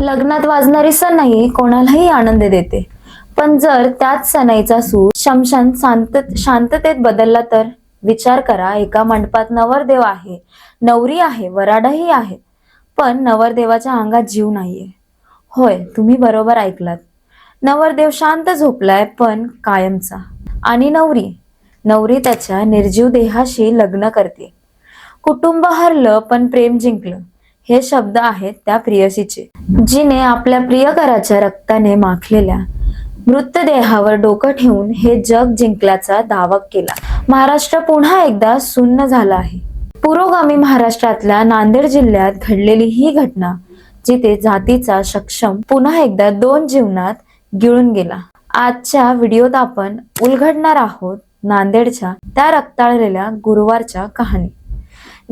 लग्नात वाजणारी सणाई कोणालाही आनंद देते. पण जर त्याच सणाईचा सूर शमशान शांत शांततेत बदलला तर? विचार करा एका मंडपात नवरदेव आहे. नवरी आहे वराडाही आहे. पण नवरदेवाच्या अंगात जीव नाहीये. होय तुम्ही बरोबर ऐकलात. नवरदेव शांत झोपलाय पण कायमचा. आणि नवरी? नवरी त्याच्या निर्जीव देहाशी लग्न करते. कुटुंब हरलं पण प्रेम जिंकलं. हे शब्द आहेत त्या प्रियसीचे जिने आपल्या प्रियकराच्या रक्ताने माखलेल्या मृतदेहावर डोकं ठेवून हे जग जिंकल्याचा दावा केला. महाराष्ट्र पुन्हा एकदा सुन्न झाला आहे. पुरोगामी महाराष्ट्रातल्या नांदेड जिल्ह्यात घडलेली ही घटना जिथे जातीचा सक्षम पुन्हा एकदा दोन जीवनात गिळून गेला. आजच्या व्हिडिओत आपण उलगडणार आहोत नांदेडच्या त्या रक्ताळलेल्या गुरुवारच्या कहाणी.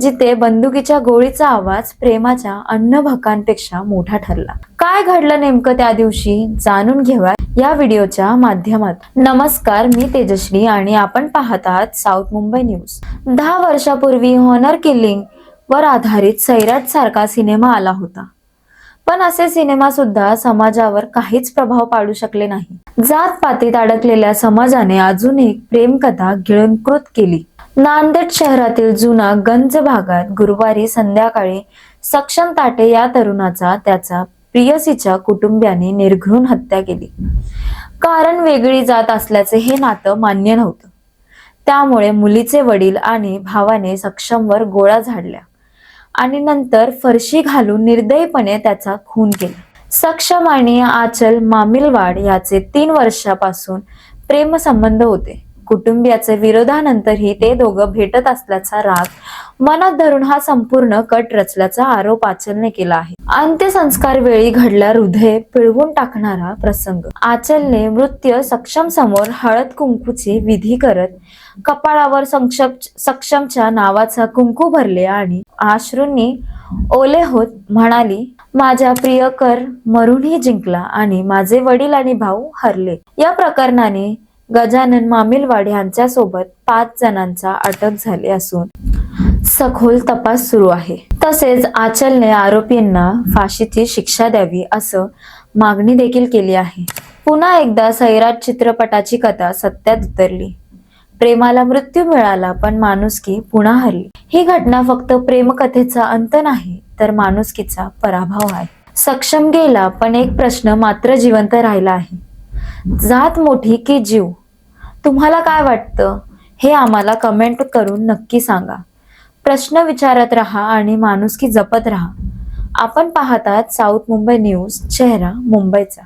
जिथे बंदुकीच्या गोळीचा आवाज प्रेमाच्या अन्नभकांपेक्षा मोठा ठरला. काय घडलं नेमकं त्या दिवशी? जाणून घेऊया या व्हिडिओच्या माध्यमात. नमस्कार मी तेजश्री आणि आपण पाहत आहात साऊथ मुंबई न्यूज. दहा वर्षापूर्वी हॉनर किलिंग वर आधारित सैराट सारखा सिनेमा आला होता. पण असे सिनेमा सुद्धा समाजावर काहीच प्रभाव पाडू शकले नाही. जात पातीत अडकलेल्या समाजाने अजून एक प्रेमकथा गिळंकृत केली. नांदेड शहरातील जुना गंज भागात गुरुवारी संध्याकाळी सक्षम ताटे या तरुणाचा त्याचा प्रियसीच्या कुटुंबियाने निर्घृण हत्या केली. कारण वेगळी जात असल्याचे हे नातं मान्य नव्हतं. त्यामुळे मुलीचे वडील आणि भावाने सक्षमवर गोळ्या झाडल्या. आणि नंतर फरशी घालून निर्दयीपणे त्याचा खून केला. सक्षम आणि आचल मामिलवाड याचे तीन वर्षापासून प्रेमसंबंध होते. कुटुंबियाचे विरोधानंतरही ते दोघं भेटत असल्याचा राग मनात धरून हा संपूर्ण कट रचल्याचा आरोप आचलने केला आहे. अंत्यसंस्कार वेळी घडला हृदय पिळवून टाकणारा प्रसंग. आचलने मृत्य सक्षम समोर हळद कुंकूची विधी करत कपाळावर सक्षमच्या नावाचा कुंकू भरले आणि आश्रूंनी ओले होत म्हणाली माझ्या प्रियकर मरूनही जिंकला आणि माझे वडील आणि भाऊ हरले. या प्रकरणाने गजानन मामिलवाड यांच्यासोबत पाच जणांचा अटक झाली असून सखोल तपास सुरू आहे. तसेच आचलने आरोपींना फाशीची शिक्षा द्यावी असं मागणी देखील केली आहे. पुन्हा एकदा सैराट चित्रपटाची कथा सत्यात उतरली. प्रेमाला मृत्यू मिळाला पण माणुसकी पुन्हा हरली. ही घटना फक्त प्रेमकथेचा अंत नाही तर माणुसकीचा पराभव आहे. सक्षम गेला पण एक प्रश्न मात्र जिवंत राहिला आहे. जात मोठी की जीव? तुम्हाला काय वाटतं? हे आम्हाला कमेंट करून नक्की सांगा. प्रश्न विचारत राहा आणि माणुसकी जपत राहा. आपण पाहतात साऊथ मुंबई न्यूज चेहरा मुंबईचा.